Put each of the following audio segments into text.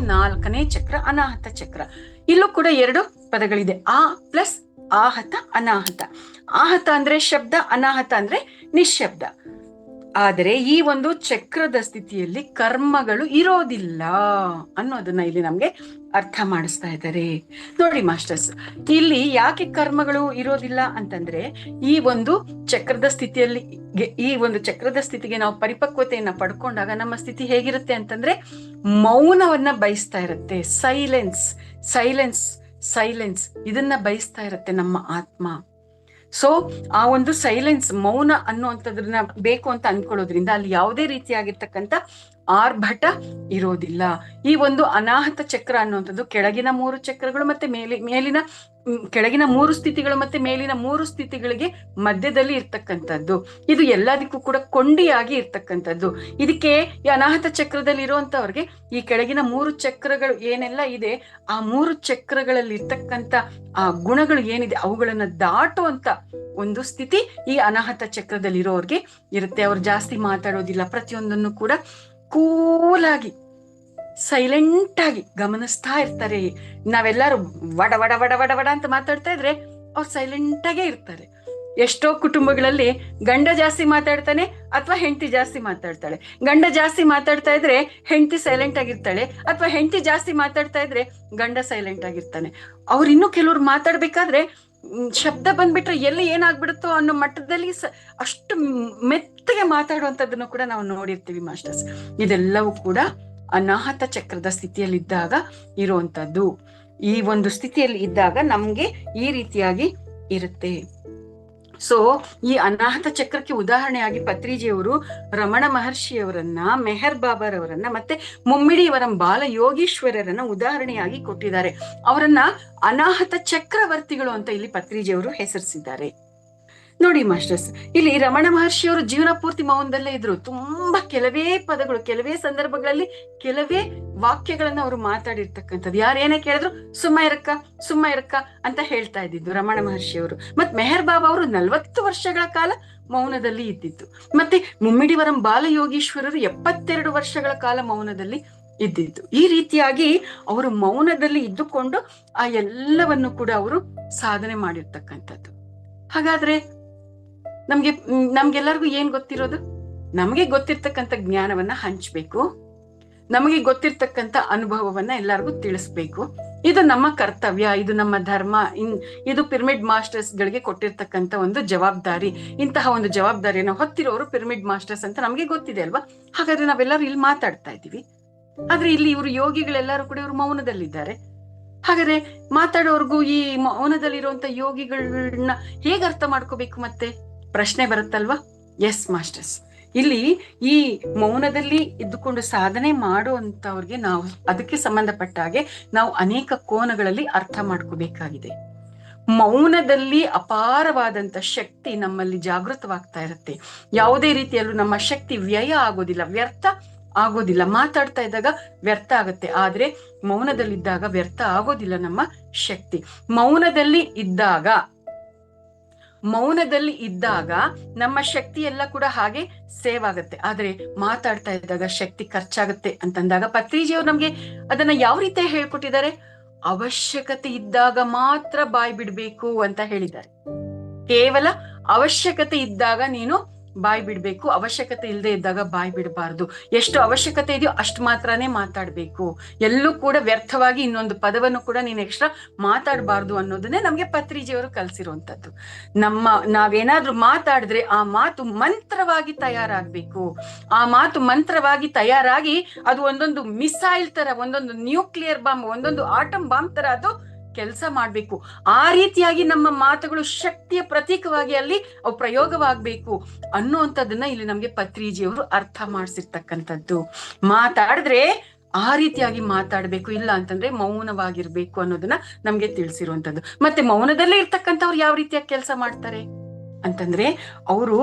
ನಾಲ್ಕನೇ ಚಕ್ರ, ಅನಾಹತ ಚಕ್ರ. ಇಲ್ಲೂ ಕೂಡ ಎರಡು ಪದಗಳಿದೆ. ಆ ಪ್ಲಸ್ ಆಹತ, ಅನಾಹತ. ಆಹತ ಅಂದ್ರೆ ಶಬ್ದ, ಅನಾಹತ ಅಂದ್ರೆ ನಿಶ್ಶಬ್ದ. ಆದರೆ ಈ ಒಂದು ಚಕ್ರದ ಸ್ಥಿತಿಯಲ್ಲಿ ಕರ್ಮಗಳು ಇರೋದಿಲ್ಲ ಅನ್ನೋದನ್ನ ಇಲ್ಲಿ ನಮ್ಗೆ ಅರ್ಥ ಮಾಡಿಸ್ತಾ ಇದ್ದಾರೆ. ನೋಡಿ ಮಾಸ್ಟರ್ಸ್, ಇಲ್ಲಿ ಯಾಕೆ ಕರ್ಮಗಳು ಇರೋದಿಲ್ಲ ಅಂತಂದ್ರೆ ಈ ಒಂದು ಚಕ್ರದ ಸ್ಥಿತಿಯಲ್ಲಿ ಈ ಒಂದು ಚಕ್ರದ ಸ್ಥಿತಿಗೆ ನಾವು ಪರಿಪಕ್ವತೆಯನ್ನ ಪಡ್ಕೊಂಡಾಗ ನಮ್ಮ ಸ್ಥಿತಿ ಹೇಗಿರುತ್ತೆ ಅಂತಂದ್ರೆ ಮೌನವನ್ನ ಬಯಸ್ತಾ ಇರುತ್ತೆ. ಸೈಲೆನ್ಸ್ ಸೈಲೆನ್ಸ್ ಸೈಲೆನ್ಸ್ ಇದನ್ನ ಬಯಸ್ತಾ ಇರುತ್ತೆ ನಮ್ಮ ಆತ್ಮ. ಸೊ ಆ ಒಂದು ಸೈಲೆನ್ಸ್ ಮೌನ ಅನ್ನುವಂಥದ್ರನ್ನ ಬೇಕು ಅಂತ ಅನ್ಕೊಳ್ಳೋದ್ರಿಂದ ಅಲ್ಲಿ ಯಾವುದೇ ರೀತಿಯಾಗಿರ್ತಕ್ಕಂಥ ಆರ್ಭಟ ಇರೋದಿಲ್ಲ. ಈ ಒಂದು ಅನಾಹತ ಚಕ್ರ ಅನ್ನುವಂಥದ್ದು ಕೆಳಗಿನ ಮೂರು ಚಕ್ರಗಳು ಮತ್ತೆ ಮೇಲೆ, ಮೇಲಿನ ಕೆಳಗಿನ ಮೂರು ಸ್ಥಿತಿಗಳು ಮತ್ತೆ ಮೇಲಿನ ಮೂರು ಸ್ಥಿತಿಗಳಿಗೆ ಮಧ್ಯದಲ್ಲಿ ಇರ್ತಕ್ಕಂಥದ್ದು. ಇದು ಎಲ್ಲದಕ್ಕೂ ಕೂಡ ಕೊಂಡಿಯಾಗಿ ಇರ್ತಕ್ಕಂಥದ್ದು. ಇದಕ್ಕೆ ಈ ಅನಾಹತ ಚಕ್ರದಲ್ಲಿ ಇರುವಂತವ್ರಿಗೆ ಈ ಕೆಳಗಿನ ಮೂರು ಚಕ್ರಗಳು ಏನೆಲ್ಲ ಇದೆ, ಆ ಮೂರು ಚಕ್ರಗಳಲ್ಲಿ ಇರ್ತಕ್ಕಂಥ, ಆ ಗುಣಗಳು ಏನಿದೆ, ಅವುಗಳನ್ನ ದಾಟುವಂತ ಒಂದು ಸ್ಥಿತಿ ಈ ಅನಾಹತ ಚಕ್ರದಲ್ಲಿ ಇರೋರಿಗೆ ಇರುತ್ತೆ. ಅವ್ರು ಜಾಸ್ತಿ ಮಾತಾಡೋದಿಲ್ಲ, ಪ್ರತಿಯೊಂದನ್ನು ಕೂಡ ಕೂಲಾಗಿ ಸೈಲೆಂಟ್ ಆಗಿ ಗಮನಿಸ್ತಾ ಇರ್ತಾರೆ. ನಾವೆಲ್ಲರೂ ವಡ ವಡ ವಡ ವಡ ವಡ ಅಂತ ಮಾತಾಡ್ತಾ ಇದ್ರೆ ಅವ್ರು ಸೈಲೆಂಟ್ ಆಗೇ ಇರ್ತಾರೆ. ಎಷ್ಟೋ ಕುಟುಂಬಗಳಲ್ಲಿ ಗಂಡ ಜಾಸ್ತಿ ಮಾತಾಡ್ತಾನೆ ಅಥವಾ ಹೆಂಡತಿ ಜಾಸ್ತಿ ಮಾತಾಡ್ತಾಳೆ. ಗಂಡ ಜಾಸ್ತಿ ಮಾತಾಡ್ತಾ ಇದ್ರೆ ಹೆಂಡತಿ ಸೈಲೆಂಟ್ ಆಗಿರ್ತಾಳೆ ಅಥವಾ ಹೆಂಡತಿ ಜಾಸ್ತಿ ಮಾತಾಡ್ತಾ ಇದ್ರೆ ಗಂಡ ಸೈಲೆಂಟ್ ಆಗಿರ್ತಾನೆ. ಅವ್ರು ಇನ್ನೂ ಕೆಲವ್ರು ಮಾತಾಡ್ಬೇಕಾದ್ರೆ ಶಬ್ದ ಬಂದ್ಬಿಟ್ರೆ ಎಲ್ಲಿ ಏನಾಗ್ಬಿಡುತ್ತೋ ಅನ್ನೋ ಮಟ್ಟದಲ್ಲಿ ಅಷ್ಟು ಮೆತ್ತಗೆ ಮಾತಾಡುವಂಥದ್ದನ್ನು ಕೂಡ ನಾವು ನೋಡಿರ್ತೀವಿ, ಮಾಸ್ಟರ್ಸ್. ಇದೆಲ್ಲವೂ ಕೂಡ ಅನಾಹತ ಚಕ್ರದ ಸ್ಥಿತಿಯಲ್ಲಿದ್ದಾಗ ಇರುವಂತದ್ದು ಈ ಒಂದು ಸ್ಥಿತಿಯಲ್ಲಿ ಇದ್ದಾಗ ನಮ್ಗೆ ಈ ರೀತಿಯಾಗಿ ಇರುತ್ತೆ. ಸೊ ಈ ಅನಾಹತ ಚಕ್ರಕ್ಕೆ ಉದಾಹರಣೆಯಾಗಿ ಪತ್ರಿಜಿಯವರು ರಮಣ ಮಹರ್ಷಿಯವರನ್ನ, ಮೆಹರ್ ಬಾಬಾರವರನ್ನ, ಮತ್ತೆ ಮುಮ್ಮಿಡಿಯವರಂ ಬಾಲ ಯೋಗೀಶ್ವರರನ್ನ ಉದಾಹರಣೆಯಾಗಿ ಕೊಟ್ಟಿದ್ದಾರೆ. ಅವರನ್ನ ಅನಾಹತ ಚಕ್ರವರ್ತಿಗಳು ಅಂತ ಇಲ್ಲಿ ಪತ್ರಿಜಿಯವರು ಹೆಸರಿಸಿದ್ದಾರೆ. ನೋಡಿ ಮಾಸ್ಟರ್ಸ್, ಇಲ್ಲಿ ರಮಣ ಮಹರ್ಷಿಯವರು ಜೀವನ ಪೂರ್ತಿ ಮೌನದಲ್ಲೇ ಇದ್ರು. ತುಂಬಾ ಕೆಲವೇ ಪದಗಳು, ಕೆಲವೇ ಸಂದರ್ಭಗಳಲ್ಲಿ ಕೆಲವೇ ವಾಕ್ಯಗಳನ್ನ ಅವರು ಮಾತಾಡಿರ್ತಕ್ಕಂಥದ್ದು. ಯಾರೇನೇ ಕೇಳಿದ್ರು, ಸುಮ್ಮ ಇರಕ್ಕ ಸುಮ್ಮ ಇರಕ್ಕ ಅಂತ ಹೇಳ್ತಾ ಇದ್ದಿದ್ದು ರಮಣ ಮಹರ್ಷಿಯವರು. ಮತ್ ಮೆಹರ್ ಬಾಬಾ ಅವರು ನಲ್ವತ್ತು ವರ್ಷಗಳ ಕಾಲ ಮೌನದಲ್ಲಿ ಇದ್ದಿದ್ದು. ಮತ್ತೆ ಮುಮ್ಮಿಡಿವರಂ ಬಾಲಯೋಗೀಶ್ವರರು ಎಪ್ಪತ್ತೆರಡು ವರ್ಷಗಳ ಕಾಲ ಮೌನದಲ್ಲಿ ಇದ್ದಿದ್ದು. ಈ ರೀತಿಯಾಗಿ ಅವರು ಮೌನದಲ್ಲಿ ಇದ್ದುಕೊಂಡು ಆ ಎಲ್ಲವನ್ನು ಕೂಡ ಅವರು ಸಾಧನೆ ಮಾಡಿರ್ತಕ್ಕಂಥದ್ದು. ಹಾಗಾದ್ರೆ ನಮ್ಗೆ ನಮ್ಗೆಲ್ಲರಿಗೂ ಏನ್ ಗೊತ್ತಿರೋದು? ನಮಗೆ ಗೊತ್ತಿರ್ತಕ್ಕಂಥ ಜ್ಞಾನವನ್ನ ಹಂಚ್ಬೇಕು. ನಮಗೆ ಗೊತ್ತಿರ್ತಕ್ಕಂಥ ಅನುಭವವನ್ನ ಎಲ್ಲರಿಗೂ ತಿಳಿಸ್ಬೇಕು. ಇದು ನಮ್ಮ ಕರ್ತವ್ಯ, ಇದು ನಮ್ಮ ಧರ್ಮ, ಇನ್, ಇದು ಪಿರಮಿಡ್ ಮಾಸ್ಟರ್ಸ್ ಗಳಿಗೆ ಕೊಟ್ಟಿರ್ತಕ್ಕಂಥ ಒಂದು ಜವಾಬ್ದಾರಿ. ಇಂತಹ ಒಂದು ಜವಾಬ್ದಾರಿಯನ್ನು ಹೊತ್ತಿರೋರು ಪಿರಮಿಡ್ ಮಾಸ್ಟರ್ಸ್ ಅಂತ ನಮಗೆ ಗೊತ್ತಿದೆ ಅಲ್ವಾ? ಹಾಗಾದ್ರೆ ನಾವೆಲ್ಲರೂ ಇಲ್ಲಿ ಮಾತಾಡ್ತಾ ಇದ್ದೀವಿ. ಆದ್ರೆ ಇಲ್ಲಿ ಇವರು ಯೋಗಿಗಳೆಲ್ಲರೂ ಕೂಡ ಇವರು ಮೌನದಲ್ಲಿದ್ದಾರೆ. ಹಾಗಾದ್ರೆ ಮಾತಾಡೋರ್ಗೂ ಈ ಮೌನದಲ್ಲಿರುವಂತ ಯೋಗಿಗಳನ್ನ ಹೇಗೆ ಅರ್ಥ ಮಾಡ್ಕೋಬೇಕು ಮತ್ತೆ? ಪ್ರಶ್ನೆ ಬರುತ್ತಲ್ವಾ? ಎಸ್ ಮಾಸ್ಟರ್ಸ್ ಇಲ್ಲಿ ಈ ಮೌನದಲ್ಲಿ ಇದ್ದುಕೊಂಡು ಸಾಧನೆ ಮಾಡುವಂತವ್ರಿಗೆ ನಾವು ಅದಕ್ಕೆ ಸಂಬಂಧಪಟ್ಟ ಹಾಗೆ ನಾವು ಅನೇಕ ಕೋನಗಳಲ್ಲಿ ಅರ್ಥ ಮಾಡ್ಕೋಬೇಕಾಗಿದೆ. ಮೌನದಲ್ಲಿ ಅಪಾರವಾದಂತ ಶಕ್ತಿ ನಮ್ಮಲ್ಲಿ ಜಾಗೃತವಾಗ್ತಾ ಇರುತ್ತೆ. ಯಾವುದೇ ರೀತಿಯಲ್ಲೂ ನಮ್ಮ ಶಕ್ತಿ ವ್ಯಯ ಆಗೋದಿಲ್ಲ, ವ್ಯರ್ಥ ಆಗೋದಿಲ್ಲ. ಮಾತಾಡ್ತಾ ಇದ್ದಾಗ ವ್ಯರ್ಥ ಆಗುತ್ತೆ. ಆದ್ರೆ ಮೌನದಲ್ಲಿದ್ದಾಗ ವ್ಯರ್ಥ ಆಗೋದಿಲ್ಲ ನಮ್ಮ ಶಕ್ತಿ. ಮೌನದಲ್ಲಿ ಇದ್ದಾಗ ಮೌನದಲ್ಲಿ ಇದ್ದಾಗ ನಮ್ಮ ಶಕ್ತಿ ಎಲ್ಲ ಕೂಡ ಹಾಗೆ ಸೇವ್ ಆಗುತ್ತೆ. ಆದ್ರೆ ಮಾತಾಡ್ತಾ ಇದ್ದಾಗ ಶಕ್ತಿ ಖರ್ಚಾಗುತ್ತೆ ಅಂತಂದಾಗ ಪತ್ರಿಜಿಯವ್ರು ನಮ್ಗೆ ಅದನ್ನ ಯಾವ ರೀತಿ ಹೇಳ್ಕೊಟ್ಟಿದ್ದಾರೆ? ಅವಶ್ಯಕತೆ ಇದ್ದಾಗ ಮಾತ್ರ ಬಾಯ್ ಬಿಡ್ಬೇಕು ಅಂತ ಹೇಳಿದ್ದಾರೆ. ಕೇವಲ ಅವಶ್ಯಕತೆ ಇದ್ದಾಗ ನೀನು ಬಾಯ್ ಬಿಡ್ಬೇಕು. ಅವಶ್ಯಕತೆ ಇಲ್ಲದೆ ಇದ್ದಾಗ ಬಾಯಿ ಬಿಡಬಾರ್ದು. ಎಷ್ಟು ಅವಶ್ಯಕತೆ ಇದೆಯೋ ಅಷ್ಟು ಮಾತ್ರನೇ ಮಾತಾಡ್ಬೇಕು. ಎಲ್ಲೂ ಕೂಡ ವ್ಯರ್ಥವಾಗಿ ಇನ್ನೊಂದು ಪದವನ್ನು ಕೂಡ ನೀನ್ ಎಕ್ಸ್ಟ್ರಾ ಮಾತಾಡಬಾರ್ದು ಅನ್ನೋದನ್ನೇ ನಮಗೆ ಪತ್ರಿಜಿಯವರು ಕಲಿಸಿರುವಂಥದ್ದು. ನಮ್ಮ ನಾವೇನಾದ್ರೂ ಮಾತಾಡಿದ್ರೆ ಆ ಮಾತು ಮಂತ್ರವಾಗಿ ತಯಾರಾಗಬೇಕು. ಆ ಮಾತು ಮಂತ್ರವಾಗಿ ತಯಾರಾಗಿ ಅದು ಒಂದೊಂದು ಮಿಸೈಲ್ ತರ ಒಂದೊಂದು ನ್ಯೂಕ್ಲಿಯರ್ ಬಾಂಬ್, ಒಂದೊಂದು ಆಟಮ್ ಬಾಂಬ್ ತರ ಅದು ಕೆಲಸ ಮಾಡಬೇಕು. ಆ ರೀತಿಯಾಗಿ ನಮ್ಮ ಮಾತುಗಳು ಶಕ್ತಿಯ ಪ್ರತೀಕವಾಗಿ ಅಲ್ಲಿ ಅವು ಪ್ರಯೋಗವಾಗಬೇಕು ಅನ್ನುವಂಥದ್ದನ್ನ ಇಲ್ಲಿ ನಮಗೆ ಪತ್ರಿಜಿಯವರು ಅರ್ಥ ಮಾಡಿಸಿರ್ತಕ್ಕಂಥದ್ದು. ಮಾತಾಡಿದ್ರೆ ಆ ರೀತಿಯಾಗಿ ಮಾತಾಡ್ಬೇಕು, ಇಲ್ಲ ಅಂತಂದ್ರೆ ಮೌನವಾಗಿರ್ಬೇಕು ಅನ್ನೋದನ್ನ ನಮ್ಗೆ ತಿಳಿಸಿರುವಂತದ್ದು ಮತ್ತೆ ಮೌನದಲ್ಲೇ ಇರ್ತಕ್ಕಂಥವ್ರು ಯಾವ ರೀತಿಯಾಗಿ ಕೆಲಸ ಮಾಡ್ತಾರೆ? ಅಂತಂದ್ರೆ, ಅವರು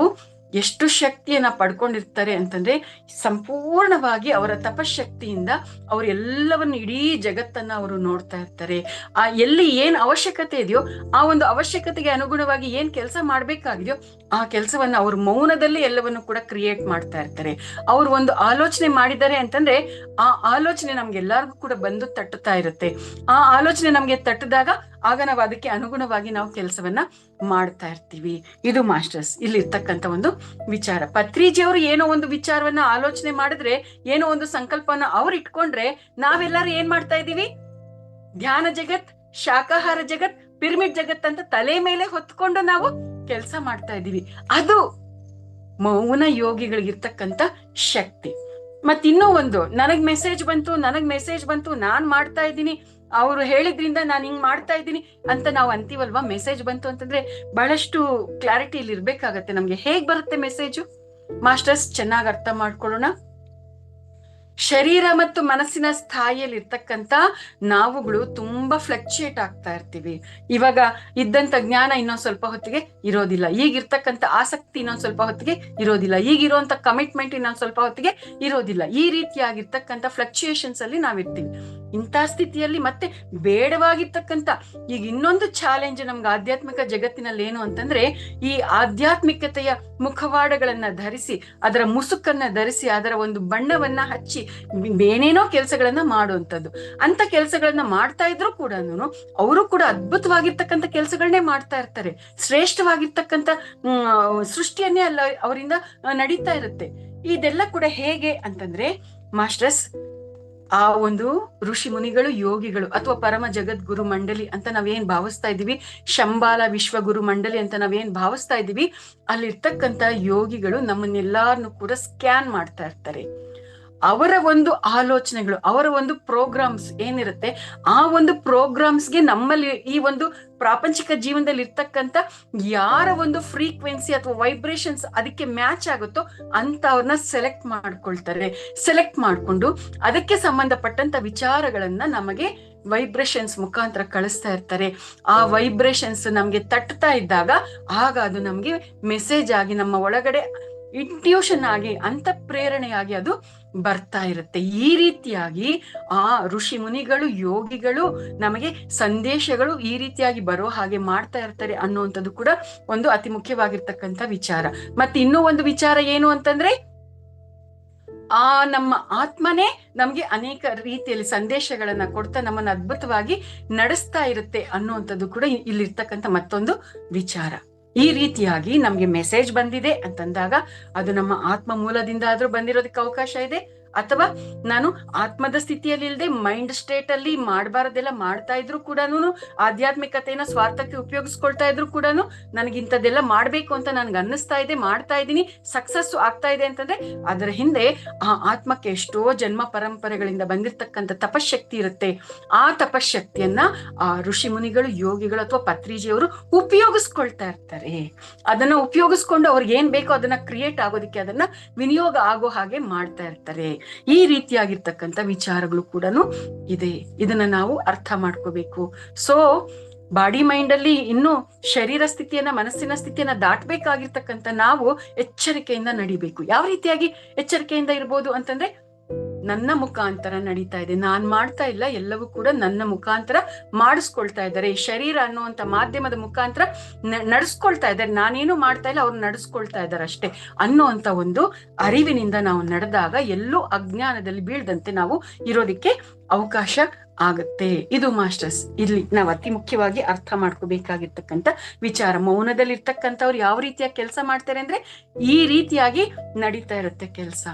ಎಷ್ಟು ಶಕ್ತಿಯನ್ನ ಪಡ್ಕೊಂಡಿರ್ತಾರೆ ಅಂತಂದ್ರೆ ಸಂಪೂರ್ಣವಾಗಿ ಅವರ ತಪಶಕ್ತಿಯಿಂದ ಅವರು ಎಲ್ಲವನ್ನು ಇಡೀ ಜಗತ್ತನ್ನ ಅವರು ನೋಡ್ತಾ ಇರ್ತಾರೆ. ಆ ಎಲ್ಲಿ ಏನ್ ಅವಶ್ಯಕತೆ ಇದೆಯೋ ಆ ಒಂದು ಅವಶ್ಯಕತೆಗೆ ಅನುಗುಣವಾಗಿ ಏನ್ ಕೆಲಸ ಮಾಡ್ಬೇಕಾಗಿದೆಯೋ ಆ ಕೆಲಸವನ್ನ ಅವರು ಮೌನದಲ್ಲಿ ಎಲ್ಲವನ್ನು ಕೂಡ ಕ್ರಿಯೇಟ್ ಮಾಡ್ತಾ ಇರ್ತಾರೆ. ಅವ್ರು ಒಂದು ಆಲೋಚನೆ ಮಾಡಿದ್ದಾರೆ ಅಂತಂದ್ರೆ ಆ ಆಲೋಚನೆ ನಮ್ಗೆಲ್ಲರಿಗೂ ಕೂಡ ಬಂದು ತಟ್ಟುತ್ತಾ ಇರುತ್ತೆ. ಆ ಆಲೋಚನೆ ನಮ್ಗೆ ತಟ್ಟಿದಾಗ ಆಗ ನಾವು ಅದಕ್ಕೆ ಅನುಗುಣವಾಗಿ ನಾವು ಕೆಲಸವನ್ನ ಮಾಡ್ತಾ ಇರ್ತೀವಿ. ಇದು ಮಾಸ್ಟರ್ಸ್. ಇಲ್ಲಿ ಇರ್ತಕ್ಕಂಥ ಒಂದು ವಿಚಾರ. ಪತ್ರಿಜಿಯವರು ಏನೋ ಒಂದು ವಿಚಾರವನ್ನ ಆಲೋಚನೆ ಮಾಡಿದ್ರೆ, ಏನೋ ಒಂದು ಸಂಕಲ್ಪನ ಅವ್ರು ಇಟ್ಕೊಂಡ್ರೆ ನಾವೆಲ್ಲರೂ ಏನ್ ಮಾಡ್ತಾ ಇದೀವಿ ಧ್ಯಾನ ಜಗತ್ ಶಾಖಾಹಾರ ಜಗತ್, ಪಿರಮಿಡ್ ಜಗತ್ ಅಂತ ತಲೆ ಮೇಲೆ ಹೊತ್ಕೊಂಡು ನಾವು ಕೆಲಸ ಮಾಡ್ತಾ ಇದೀವಿ ಅದು ಮೌನ ಯೋಗಿಗಳಿಗಿರ್ತಕ್ಕಂಥ ಶಕ್ತಿ. ಮತ್ತಿನ್ನೂ ಒಂದು, ನನಗ್ ಮೆಸೇಜ್ ಬಂತು, ನನಗ್ ಮೆಸೇಜ್ ಬಂತು, ನಾನ್ ಮಾಡ್ತಾ ಇದ್ದೀನಿ ಅವ್ರು ಹೇಳಿದ್ರಿಂದ ನಾನು ಹಿಂಗ್ ಮಾಡ್ತಾ ಇದ್ದೀನಿ ಅಂತ ನಾವು ಅಂತೀವಲ್ವಾ? ಮೆಸೇಜ್ ಬಂತು ಅಂತಂದ್ರೆ ಬಹಳಷ್ಟು ಕ್ಲಾರಿಟಿ ಇಲ್ಲಿ ಇರ್ಬೇಕಾಗತ್ತೆ ನಮ್ಗೆ. ಹೇಗ್ ಬರುತ್ತೆ ಮೆಸೇಜು ಮಾಸ್ಟರ್ಸ್ ಚೆನ್ನಾಗಿ ಅರ್ಥ ಮಾಡ್ಕೊಳ್ಳೋಣ. ಶರೀರ ಮತ್ತು ಮನಸ್ಸಿನ ಸ್ಥಾಯಿಯಲ್ಲಿ ಇರ್ತಕ್ಕಂತ ನಾವುಗಳು ತುಂಬಾ ಫ್ಲಕ್ಚುಯೇಟ್ ಆಗ್ತಾ ಇರ್ತೀವಿ. ಇವಾಗ ಇದ್ದಂತ ಜ್ಞಾನ ಇನ್ನೊಂದ್ ಸ್ವಲ್ಪ ಹೊತ್ತಿಗೆ ಇರೋದಿಲ್ಲ. ಈಗಿರ್ತಕ್ಕಂಥ ಆಸಕ್ತಿ ಇನ್ನೊಂದ್ ಸ್ವಲ್ಪ ಹೊತ್ತಿಗೆ ಇರೋದಿಲ್ಲ. ಈಗಿರುವಂತ ಕಮಿಟ್ಮೆಂಟ್ ಇನ್ನೊಂದ್ ಸ್ವಲ್ಪ ಹೊತ್ತಿಗೆ ಇರೋದಿಲ್ಲ. ಈ ರೀತಿಯಾಗಿರ್ತಕ್ಕಂಥ ಫ್ಲಕ್ಚುಯೇಷನ್ಸ್ ಅಲ್ಲಿ ನಾವಿರ್ತೀವಿ. ಇಂಥ ಸ್ಥಿತಿಯಲ್ಲಿ ಮತ್ತೆ ಬೇಡವಾಗಿರ್ತಕ್ಕಂಥ ಈಗ ಇನ್ನೊಂದು ಚಾಲೆಂಜ್ ನಮ್ಗೆ ಆಧ್ಯಾತ್ಮಿಕ ಜಗತ್ತಿನಲ್ಲಿ ಏನು ಅಂತಂದ್ರೆ ಈ ಆಧ್ಯಾತ್ಮಿಕತೆಯ ಮುಖವಾಡಗಳನ್ನ ಧರಿಸಿ, ಅದರ ಮುಸುಕನ್ನ ಧರಿಸಿ, ಅದರ ಒಂದು ಬಣ್ಣವನ್ನ ಹಚ್ಚಿ, ಏನೇನೋ ಕೆಲಸಗಳನ್ನ ಮಾಡುವಂಥದ್ದು. ಅಂತ ಕೆಲಸಗಳನ್ನ ಮಾಡ್ತಾ ಇದ್ರು ಕೂಡ ಅವರು ಕೂಡ ಅದ್ಭುತವಾಗಿರ್ತಕ್ಕಂಥ ಕೆಲಸಗಳನ್ನೇ ಮಾಡ್ತಾ ಇರ್ತಾರೆ. ಶ್ರೇಷ್ಠವಾಗಿರ್ತಕ್ಕಂಥ ಸೃಷ್ಟಿಯನ್ನೇ ಅಲ್ಲ, ಅವರಿಂದ ನಡೀತಾ ಇರುತ್ತೆ. ಇದೆಲ್ಲ ಕೂಡ ಹೇಗೆ ಅಂತಂದ್ರೆ ಮಾಸ್ಟರ್ಸ್ ಆ ಒಂದು ಋಷಿ ಮುನಿಗಳು, ಯೋಗಿಗಳು ಅಥವಾ ಪರಮ ಜಗದ್ಗುರು ಮಂಡಳಿ ಅಂತ ನಾವೇನ್ ಭಾವಿಸ್ತಾ ಇದ್ದೀವಿ? ಶಂಬಾಲ ವಿಶ್ವಗುರು ಮಂಡಳಿ ಅಂತ ನಾವೇನ್ ಭಾವಿಸ್ತಾ ಇದ್ದೀವಿ? ಅಲ್ಲಿರ್ತಕ್ಕಂಥ ಯೋಗಿಗಳು ನಮ್ಮನ್ನೆಲ್ಲಾರನ್ನು ಕೂಡ ಸ್ಕ್ಯಾನ್ ಮಾಡ್ತಾ ಇರ್ತಾರೆ. ಅವರ ಒಂದು ಆಲೋಚನೆಗಳು, ಅವರ ಒಂದು ಪ್ರೋಗ್ರಾಮ್ಸ್ ಏನಿರುತ್ತೆ, ಆ ಒಂದು ಪ್ರೋಗ್ರಾಮ್ಸ್ಗೆ ನಮ್ಮಲ್ಲಿ ಈ ಒಂದು ಪ್ರಾಪಂಚಿಕ ಜೀವನದಲ್ಲಿ ಇರ್ತಕ್ಕಂಥ ಯಾರ ಒಂದು ಫ್ರೀಕ್ವೆನ್ಸಿ ಅಥವಾ ವೈಬ್ರೇಷನ್ಸ್ ಅದಕ್ಕೆ ಮ್ಯಾಚ್ ಆಗುತ್ತೋ ಅಂತ ಅವ್ರನ್ನ ಸೆಲೆಕ್ಟ್ ಮಾಡ್ಕೊಳ್ತಾರೆ. ಸೆಲೆಕ್ಟ್ ಮಾಡ್ಕೊಂಡು ಅದಕ್ಕೆ ಸಂಬಂಧಪಟ್ಟಂತ ವಿಚಾರಗಳನ್ನ ನಮಗೆ ವೈಬ್ರೇಷನ್ಸ್ ಮುಖಾಂತರ ಕಳಿಸ್ತಾ ಇರ್ತಾರೆ. ಆ ವೈಬ್ರೇಷನ್ಸ್ ನಮ್ಗೆ ತಟ್ತಾ ಇದ್ದಾಗ ಆಗ ಅದು ನಮ್ಗೆ ಮೆಸೇಜ್ ಆಗಿ ನಮ್ಮ ಒಳಗಡೆ ಇಂಟ್ಯೂಷನ್ ಆಗಿ ಅಂತ ಪ್ರೇರಣೆಯಾಗಿ ಅದು ಬರ್ತಾ ಇರುತ್ತೆ. ಈ ರೀತಿಯಾಗಿ ಆ ಋಷಿ ಮುನಿಗಳು, ಯೋಗಿಗಳು ನಮಗೆ ಸಂದೇಶಗಳು ಈ ರೀತಿಯಾಗಿ ಬರೋ ಹಾಗೆ ಮಾಡ್ತಾ ಇರ್ತಾರೆ ಅನ್ನುವಂಥದ್ದು ಕೂಡ ಒಂದು ಅತಿ ಮುಖ್ಯವಾಗಿರ್ತಕ್ಕಂಥ ವಿಚಾರ. ಮತ್ತೆ ಇನ್ನೂ ಒಂದು ವಿಚಾರ ಏನು ಅಂತಂದ್ರೆ, ಆ ನಮ್ಮ ಆತ್ಮನೇ ನಮ್ಗೆ ಅನೇಕ ರೀತಿಯಲ್ಲಿ ಸಂದೇಶಗಳನ್ನ ಕೊಡ್ತಾ ನಮ್ಮನ್ನ ಅದ್ಭುತವಾಗಿ ನಡೆಸ್ತಾ ಇರುತ್ತೆ ಅನ್ನುವಂಥದ್ದು ಕೂಡ ಇಲ್ಲಿರ್ತಕ್ಕಂಥ ಮತ್ತೊಂದು ವಿಚಾರ. ಈ ರೀತಿಯಾಗಿ ನಮ್ಗೆ ಮೆಸೇಜ್ ಬಂದಿದೆ ಅಂತಂದಾಗ ಅದು ನಮ್ಮ ಆತ್ಮ ಮೂಲದಿಂದ ಆದ್ರೂ ಬಂದಿರೋದಕ್ಕೆ ಅವಕಾಶ ಇದೆ. ಅಥವಾ ನಾನು ಆತ್ಮದ ಸ್ಥಿತಿಯಲ್ಲಿ ಇಲ್ಲದೆ ಮೈಂಡ್ ಸ್ಟೇಟ್ ಅಲ್ಲಿ ಮಾಡಬಾರದೆಲ್ಲ ಮಾಡ್ತಾ ಇದ್ರು ಕೂಡ ಆಧ್ಯಾತ್ಮಿಕತೆಯನ್ನ ಸ್ವಾರ್ಥಕ್ಕೆ ಉಪಯೋಗಿಸ್ಕೊಳ್ತಾ ಇದ್ರು ಕೂಡ ನನಗಿಂಥದ್ದೆಲ್ಲ ಮಾಡ್ಬೇಕು ಅಂತ ನನ್ಗೆ ಅನ್ನಿಸ್ತಾ ಇದೆ, ಮಾಡ್ತಾ ಇದ್ದೀನಿ ಸಕ್ಸಸ್ ಆಗ್ತಾ ಇದೆ ಅಂತಂದ್ರೆ ಅದರ ಹಿಂದೆ ಆ ಆತ್ಮಕ್ಕೆ ಎಷ್ಟೋ ಜನ್ಮ ಪರಂಪರೆಗಳಿಂದ ಬಂದಿರತಕ್ಕಂಥ ತಪಶಕ್ತಿ ಇರುತ್ತೆ. ಆ ತಪಶಕ್ತಿಯನ್ನ ಆ ಋಷಿ ಮುನಿಗಳು, ಯೋಗಿಗಳು ಅಥವಾ ಪತ್ರಿಜಿಯವರು ಉಪಯೋಗಿಸ್ಕೊಳ್ತಾ ಇರ್ತಾರೆ. ಅದನ್ನ ಉಪಯೋಗಿಸ್ಕೊಂಡು ಅವ್ರಿಗೆ ಏನ್ ಬೇಕೋ ಅದನ್ನ ಕ್ರಿಯೇಟ್ ಆಗೋದಕ್ಕೆ ಅದನ್ನ ವಿನಿಯೋಗ ಆಗೋ ಹಾಗೆ ಮಾಡ್ತಾ ಇರ್ತಾರೆ. ಈ ರೀತಿಯಾಗಿರ್ತಕ್ಕಂಥ ವಿಚಾರಗಳು ಕೂಡ ಇದೆ. ಇದನ್ನ ನಾವು ಅರ್ಥ ಮಾಡ್ಕೋಬೇಕು. ಸೊ ಬಾಡಿ ಮೈಂಡ್ ಅಲ್ಲಿ ಇನ್ನು ಶರೀರ ಸ್ಥಿತಿಯನ್ನ, ಮನಸ್ಸಿನ ಸ್ಥಿತಿಯನ್ನ ದಾಟ್ಬೇಕಾಗಿರ್ತಕ್ಕಂಥ ನಾವು ಎಚ್ಚರಿಕೆಯಿಂದ ನಡಿಬೇಕು. ಯಾವ ರೀತಿಯಾಗಿ ಎಚ್ಚರಿಕೆಯಿಂದ ಇರ್ಬೋದು ಅಂತಂದ್ರೆ ನನ್ನ ಮುಖಾಂತರ ನಡೀತಾ ಇದೆ. ನಾನ್ ಮಾಡ್ತಾ ಇಲ್ಲ, ಎಲ್ಲವೂ ಕೂಡ ನನ್ನ ಮುಖಾಂತರ ಮಾಡಿಸ್ಕೊಳ್ತಾ ಇದ್ದಾರೆ. ಈ ಶರೀರ ಅನ್ನುವಂತ ಮಾಧ್ಯಮದ ಮುಖಾಂತರ ನಡೆಸ್ಕೊಳ್ತಾ ಇದ್ದಾರೆ. ನಾನೇನು ಮಾಡ್ತಾ ಇಲ್ಲ, ಅವ್ರು ನಡೆಸ್ಕೊಳ್ತಾ ಇದ್ದಾರೆ ಅಷ್ಟೇ. ಅನ್ನುವಂತ ಒಂದು ಅರಿವಿನಿಂದ ನಾವು ನಡೆದಾಗ ಎಲ್ಲೂ ಅಜ್ಞಾನದಲ್ಲಿ ಬೀಳ್ದಂತೆ ನಾವು ಇರೋದಿಕ್ಕೆ ಅವಕಾಶ ಆಗತ್ತೆ. ಇದು ಮಾಸ್ಟರ್ಸ್, ಇಲ್ಲಿ ನಾವು ಅತಿ ಮುಖ್ಯವಾಗಿ ಅರ್ಥ ಮಾಡ್ಕೋಬೇಕಾಗಿರ್ತಕ್ಕಂಥ ವಿಚಾರ. ಮೌನದಲ್ಲಿ ಇರ್ತಕ್ಕಂಥವ್ರು ಯಾವ ರೀತಿಯ ಕೆಲಸ ಮಾಡ್ತಾರೆ ಅಂದ್ರೆ ಈ ರೀತಿಯಾಗಿ ನಡೀತಾ ಇರುತ್ತೆ ಕೆಲಸ.